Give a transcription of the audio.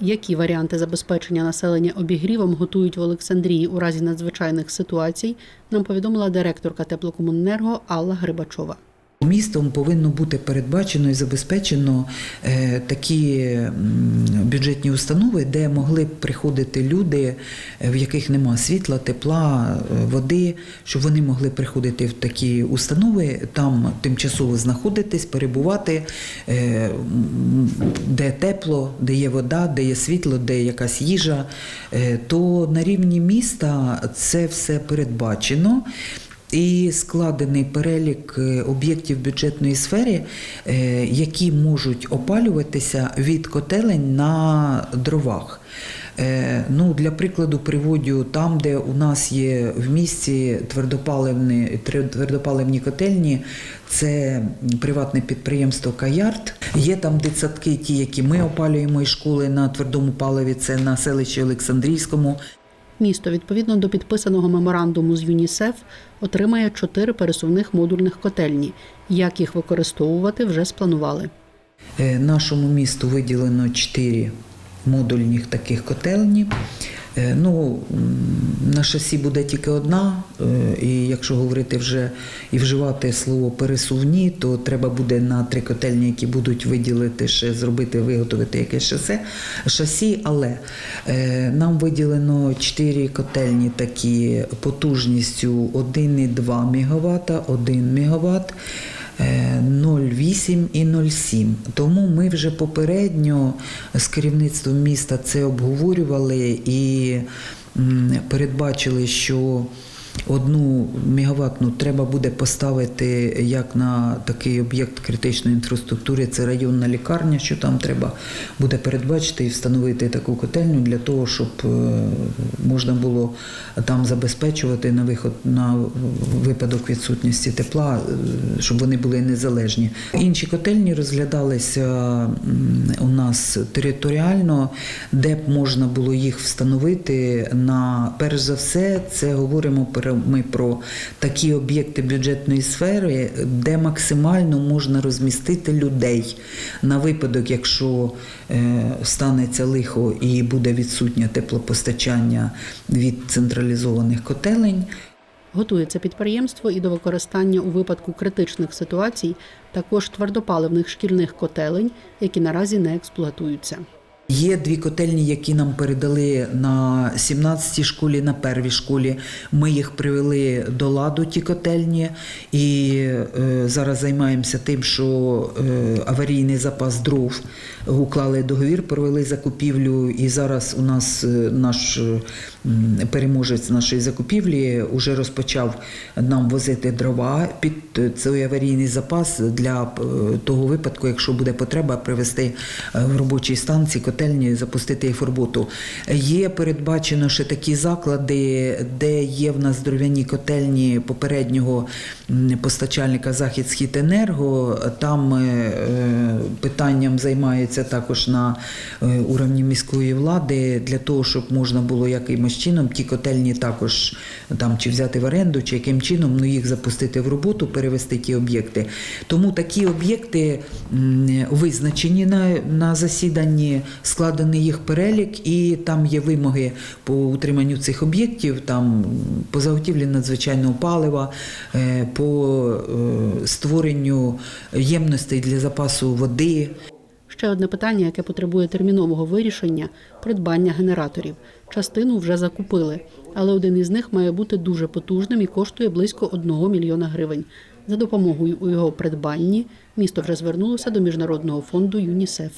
Які варіанти забезпечення населення обігрівом готують в Олександрії у разі надзвичайних ситуацій, нам повідомила директорка теплокомуненерго Алла Грибачова. Містом повинно бути передбачено і забезпечено е, такі бюджетні установи, де могли б приходити люди, е, в яких нема світла, тепла, е, води, щоб вони могли приходити в такі установи, там тимчасово знаходитись, перебувати, де тепло, де є вода, де є світло, де якась їжа. То на рівні міста це все передбачено. І складений перелік е, об'єктів бюджетної сфери, е, які можуть опалюватися від котелень на дровах. Е, Ну, для прикладу, приводю там, де у нас є в місті твердопаливні, твердопаливні котельні, це приватне підприємство Каярд. Є там дитсадки, ті, які ми опалюємо і школи на твердому паливі, це на селищі Олександрійському. Місто, відповідно до підписаного меморандуму з ЮНІСЕФ, отримає чотири пересувних модульних котельні. Як їх використовувати, вже спланували. Е, Нашому місту виділено чотири модульних таких котельні. Е, Ну, на шасі буде тільки одна, е, і якщо говорити вже і вживати слово пересувні, то треба буде на три котельні, які будуть виділити ще зробити, виготовити якесь шосе, шасі. Але е, нам виділено чотири котельні такі потужністю 1,2 МВт, 1 МВт. Е, 0,8 і 0,7. Тому ми вже попередньо з керівництвом міста це обговорювали і передбачили, що одну мегаваттну треба буде поставити як на такий об'єкт критичної інфраструктури, це районна лікарня, що там треба буде передбачити і встановити таку котельню для того, щоб е, можна було там забезпечувати на виход на випадок відсутності тепла, е, щоб вони були незалежні. Інші котельні розглядалися у нас територіально, де б можна було їх встановити на перш за все, це говоримо про- ми про такі об'єкти бюджетної сфери, де максимально можна розмістити людей на випадок, якщо е, станеться лихо і буде відсутнє теплопостачання від централізованих котелень. Готується підприємство і до використання у випадку критичних ситуацій також твердопаливних шкільних котелень, які наразі не експлуатуються. Є дві котельні, які нам передали на 17-й школі, на первій школі. Ми їх привели до ладу, ті котельні, і е, зараз займаємося тим, що е, аварійний запас дров уклали договір, провели закупівлю. І зараз у нас е, наш е, переможець нашої закупівлі вже розпочав нам возити дрова під е, цей аварійний запас для е, того випадку, якщо буде потреба, привести е, в робочий стан ці котельні, запустити їх в роботу. Є передбачено ще такі заклади, де є в нас дров'яні котельні попереднього постачальника Захід Східенерго. Там е, е, питанням займаються також на е, уровні міської влади для того, щоб можна було якимось чином ті котельні також там чи взяти в оренду, чи яким чином ну, їх запустити в роботу, перевести ті об'єкти. Тому такі об'єкти визначені на, на засіданні, складений їх перелік, і там є вимоги по утриманню цих об'єктів, там по заготівлі надзвичайного палива, е, по е, створенню ємностей для запасу води. Ще одне питання, яке потребує термінового вирішення придбання генераторів. Частину вже закупили, але один із них має бути дуже потужним і коштує близько 1 мільйона гривень. За допомогою у його придбанні місто вже звернулося до міжнародного фонду ЮНІСЕФ.